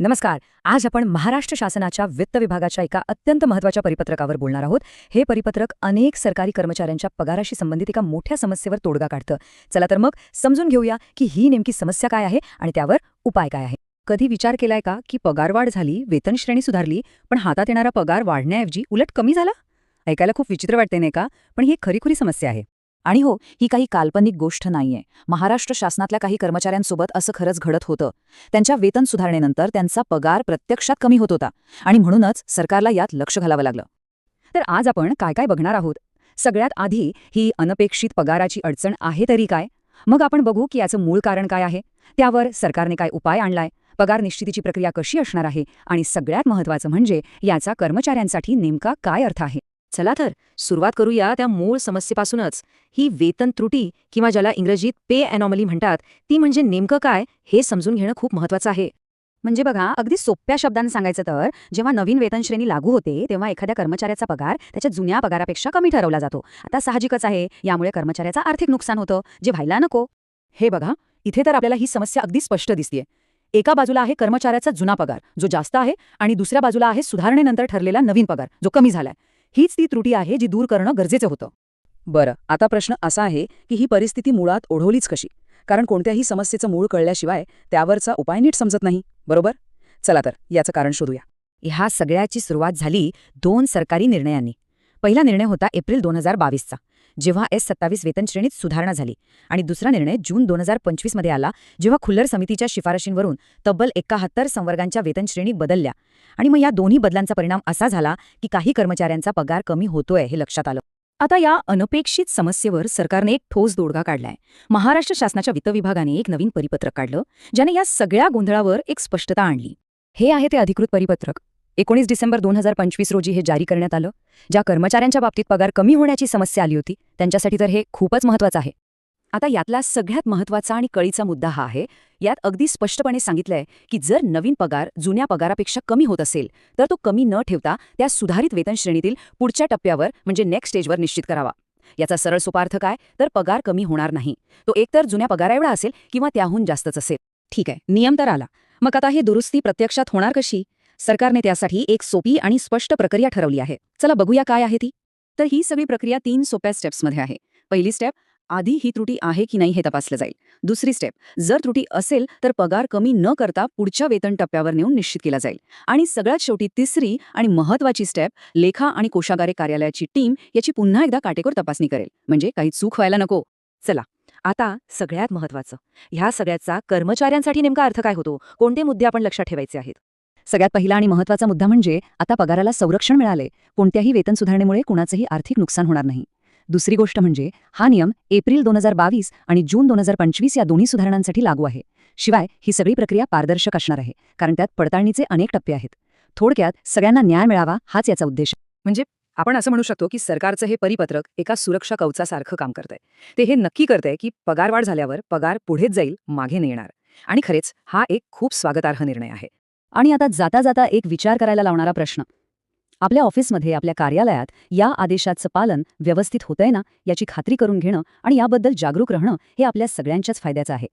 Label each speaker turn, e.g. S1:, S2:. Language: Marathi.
S1: नमस्कार. आज आपण महाराष्ट्र शासनाच्या वित्त विभागाच्या एका अत्यंत महत्त्वाच्या परिपत्रकावर बोलणार आहोत. हे परिपत्रक अनेक सरकारी कर्मचाऱ्यांच्या पगाराशी संबंधित एका मोठ्या समस्येवर तोडगा काढतं. चला तर मग समजून घेऊया की ही नेमकी समस्या काय आहे आणि त्यावर उपाय काय आहे. कधी विचार केलाय का की पगारवाढ झाली वेतन श्रेणी सुधारली पण हातात येणारा पगार वाढण्याऐवजी उलट कमी झाला? ऐकायला खूप विचित्र वाटते नाही का? पण ही एक खरीखुरी समस्या आहे. आणि हो ही काही काल्पनिक गोष्ट नाहीये. महाराष्ट्र शासनातल्या काही कर्मचाऱ्यांसोबत असं खरंच घडत होतं. त्यांच्या वेतन सुधारणेनंतर त्यांचा पगार प्रत्यक्षात कमी होत होता आणि म्हणूनच सरकारला यात लक्ष घालावं लागलं. तर आज आपण काय काय बघणार आहोत? सगळ्यात आधी ही अनपेक्षित पगाराची अडचण आहे तरी काय? मग आपण बघू की याचं मूळ कारण काय आहे. त्यावर सरकारने काय उपाय आणलाय? पगार निश्चितीची प्रक्रिया कशी असणार आहे? आणि सगळ्यात महत्त्वाचं म्हणजे याचा कर्मचाऱ्यांसाठी नेमका काय अर्थ आहे? चला तर सुरुवात करूया त्या मूळ समस्येपासूनच. ही वेतन त्रुटी किंवा ज्याला इंग्रजीत पे अॅनॉमली म्हणतात ती म्हणजे नेमकं काय हे समजून घेणं खूप महत्वाचं आहे. म्हणजे बघा अगदी सोप्या शब्दांनी सांगायचं तर जेव्हा नवीन वेतन श्रेणी लागू होते तेव्हा एखाद्या कर्मचाऱ्याचा पगार त्याच्या जुन्या पगारापेक्षा कमी ठरवला जातो. आता साहजिकच आहे यामुळे कर्मचाऱ्याचं आर्थिक नुकसान होतं जे व्हायला नको. हे बघा इथे तर आपल्याला ही समस्या अगदी स्पष्ट दिसतीये. एका बाजूला आहे कर्मचाऱ्याचा जुना पगार जो जास्त आहे आणि दुसऱ्या बाजूला आहे सुधारणेनंतर ठरलेला नवीन पगार जो कमी झालाय. हीच ती त्रुटी आहे जी दूर करणं गरजेचं होतं. बरं आता प्रश्न असा आहे की ही परिस्थिती मुळात ओढवलीच कशी? कारण कोणत्याही समस्येचं मूळ कळल्याशिवाय त्यावरचा उपाय नीट समजत नाही बरोबर? चला तर याचं कारण शोधूया. ह्या सगळ्याची सुरुवात झाली दोन सरकारी निर्णयांनी. पहिला निर्णय होता एप्रिल दोन हजार बावीसचा. जेव्हा एस सत्तावीस वेतन श्रेणीत सुधारणा झाली आणि दुसरा निर्णय जून दोन हजार पंचवीसमध्ये आला जेव्हा खुल्लर समितीच्या शिफारशींवरून तब्बल एकाहत्तर संवर्गांच्या वेतन श्रेणी बदलल्या. आणि मग या दोन्ही बदलांचा परिणाम असा झाला की काही कर्मचाऱ्यांचा पगार कमी होतोय हे लक्षात आलं. आता या अनपेक्षित समस्येवर सरकारने एक ठोस दोडगा काढलाय. महाराष्ट्र शासनाच्या वित्त विभागाने एक नवीन परिपत्रक काढलं ज्याने या सगळ्या गोंधळावर एक स्पष्टता आणली. हे आहे ते अधिकृत परिपत्रक. एकोणीस डिसेंबर दोन हजार पंचवीस रोजी हे जारी करण्यात आलं ज्या कर्मचाऱ्यांच्या बाबतीत पगार कमी होण्याची समस्या आली होती त्यांच्यासाठी तर हे खूपच महत्वाचं आहे. आता यातला सगळ्यात महत्त्वाचा आणि कळीचा मुद्दा हा आहे यात अगदी स्पष्टपणे सांगितलंय की जर नवीन पगार जुन्या पगारापेक्षा कमी होत असेल तर तो कमी न ठेवता त्या सुधारित वेतन श्रेणीतील पुढच्या टप्प्यावर म्हणजे नेक्स्ट स्टेजवर निश्चित करावा. याचा सरळ सुपार्थ काय? तर पगार कमी होणार नाही. तो एकतर जुन्या पगाराएवढा असेल किंवा त्याहून जास्तच असेल. ठीक आहे नियम तर आला. मग आता ही दुरुस्ती प्रत्यक्षात होणार कशी? सरकारने त्यासाठी एक सोपी आणि स्पष्ट प्रक्रिया ठरवली आहे. चला बघूया काय आहे ती. तर ही सगळी प्रक्रिया तीन सोप्या स्टेप्समध्ये आहे. पहिली स्टेप आधी ही त्रुटी आहे की नाही हे तपासलं जाईल. दुसरी स्टेप जर त्रुटी असेल तर पगार कमी न करता पुढच्या वेतन टप्प्यावर नेऊन निश्चित केला जाईल. आणि सगळ्यात शेवटी तिसरी आणि महत्वाची स्टेप लेखा आणि कोशागारे कार्यालयाची टीम याची पुन्हा एकदा काटेकोर तपासणी करेल. म्हणजे काही चूक व्हायला नको. चला आता सगळ्यात महत्वाचं ह्या सगळ्याचा कर्मचाऱ्यांसाठी नेमका अर्थ काय होतो? कोणते मुद्दे आपण लक्षात ठेवायचे आहेत? सगळ्यात पहिला आणि महत्त्वाचा मुद्दा म्हणजे आता पगाराला संरक्षण मिळाले. कोणत्याही वेतन सुधारणेमुळे कुणाचंही आर्थिक नुकसान होणार नाही. दुसरी गोष्ट म्हणजे हा नियम एप्रिल दोन हजार बावीस आणि जून दोन हजार पंचवीस या दोन्ही सुधारणांसाठी लागू आहे. शिवाय ही सगळी प्रक्रिया पारदर्शक असणार आहे कारण त्यात पडताळणीचे अनेक टप्पे आहेत. थोडक्यात सगळ्यांना न्याय मिळावा हाच याचा उद्देश. म्हणजे आपण असं म्हणू शकतो की सरकारचं हे परिपत्रक एका सुरक्षा कवचासारखं काम करतंय. ते हे नक्की करतंय की पगारवाढ झाल्यावर पगार पुढेच जाईल मागे नेणार. येणार आणि खरेच हा एक खूप स्वागतार्ह निर्णय आहे. आणि आता जाता जाता एक विचार करायला लावणारा प्रश्न. आपल्या ऑफिसमध्ये आपल्या कार्यालयात या आदेशाचं पालन व्यवस्थित होतंय ना याची खात्री करून घेणं आणि याबद्दल जागरूक राहणं हे आपल्या सगळ्यांच्याच फायद्याचं आहे.